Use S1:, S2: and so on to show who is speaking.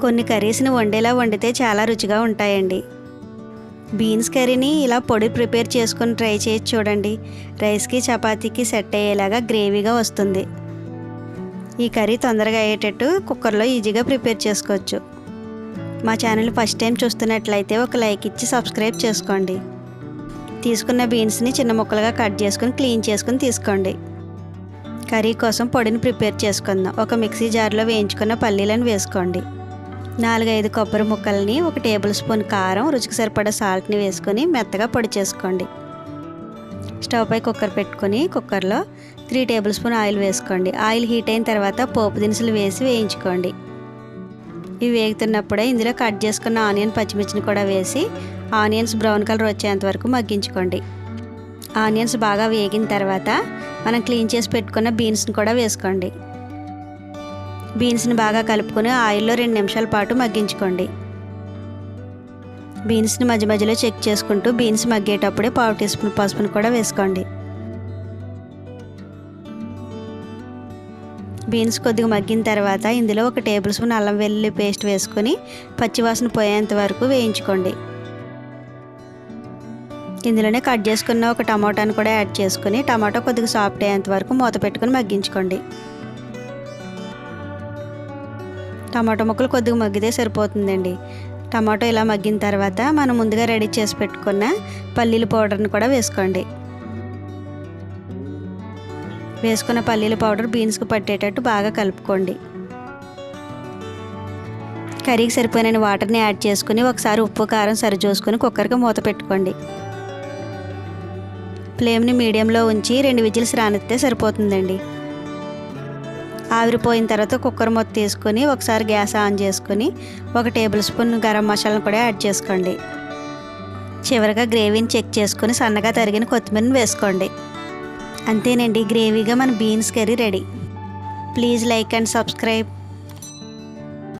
S1: కొన్ని కర్రీస్ని వండేలా వండితే చాలా రుచిగా ఉంటాయండి. బీన్స్ కర్రీని ఇలా పొడి ప్రిపేర్ చేసుకొని ట్రై చేసి చూడండి. రైస్కి చపాతీకి సెట్ అయ్యేలాగా గ్రేవీగా వస్తుంది. ఈ కర్రీ తొందరగా అయ్యేటట్టు కుక్కర్లో ఈజీగా ప్రిపేర్ చేసుకోవచ్చు. మా ఛానల్ ఫస్ట్ టైం చూస్తున్నట్లయితే ఒక లైక్ ఇచ్చి సబ్స్క్రైబ్ చేసుకోండి. తీసుకున్న బీన్స్ని చిన్న ముక్కలుగా కట్ చేసుకుని క్లీన్ చేసుకుని తీసుకోండి. కర్రీ కోసం పొడిని ప్రిపేర్ చేసుకుందాం. ఒక మిక్సీ జార్లో వేయించుకున్న పల్లీలను వేసుకోండి. నాలుగైదు కొబ్బరి ముక్కల్ని ఒక టేబుల్ స్పూన్ కారం రుచికి సరిపడా సాల్ట్ని వేసుకొని మెత్తగా పొడి చేసుకోండి. స్టవ్ పై కుక్కర్ పెట్టుకొని కుక్కర్లో త్రీ టేబుల్ స్పూన్ ఆయిల్ వేసుకోండి. ఆయిల్ హీట్ అయిన తర్వాత పోపు దినుసులు వేసి వేయించుకోండి. ఇవి వేగుతున్నప్పుడే ఇందులో కట్ చేసుకున్న ఆనియన్ పచ్చిమిర్చిని కూడా వేసి ఆనియన్స్ బ్రౌన్ కలర్ వచ్చేంత వరకు మగ్గించుకోండి. ఆనియన్స్ బాగా వేగిన తర్వాత మనం క్లీన్ చేసి పెట్టుకున్న బీన్స్ని కూడా వేసుకోండి. బీన్స్ని బాగా కలుపుకొని ఆయిల్లో రెండు నిమిషాల పాటు మగ్గించుకోండి. బీన్స్ని మధ్య మధ్యలో చెక్ చేసుకుంటూ బీన్స్ మగ్గేటప్పుడే పావు టీ స్పూన్ పసుపును కూడా వేసుకోండి. బీన్స్ కొద్దిగా మగ్గిన తర్వాత ఇందులో ఒక టేబుల్ స్పూన్ అల్లం వెల్లుల్లి పేస్ట్ వేసుకొని పచ్చివాసన పోయేంత వరకు వేయించుకోండి. ఇందులోనే కట్ చేసుకున్న ఒక టమాటాను కూడా యాడ్ చేసుకుని టమాటా కొద్దిగా సాఫ్ట్ అయ్యేంత వరకు మూత పెట్టుకొని మగ్గించుకోండి. టమాటో ముక్కలు కొద్దిగా మగ్గితే సరిపోతుందండి. టమాటో ఇలా మగ్గిన తర్వాత మనం ముందుగా రెడీ చేసి పెట్టుకున్న పల్లీల పౌడర్ని కూడా వేసుకోండి. వేసుకున్న పల్లీల పౌడర్ బీన్స్కి పట్టేటట్టు బాగా కలుపుకోండి. కర్రీకి సరిపోయిన వాటర్ని యాడ్ చేసుకుని ఒకసారి ఉప్పు కారం సరిచూసుకొని కుక్కర్కి మూత పెట్టుకోండి. ఫ్లేమ్ని మీడియంలో ఉంచి రెండు విజిల్స్ రానిస్తే సరిపోతుందండి. ఆవిరిపోయిన తర్వాత కుక్కర్ మొత్తం తీసుకొని ఒకసారి గ్యాస్ ఆన్ చేసుకొని ఒక టేబుల్ స్పూన్ గరం మసాలాను కూడా యాడ్ చేసుకోండి. చివరిగా గ్రేవీని చెక్ చేసుకొని సన్నగా తరిగిన కొత్తిమీరని వేసుకోండి. అంతేనండి గ్రేవీగా మన beans curry ready. Please like and subscribe.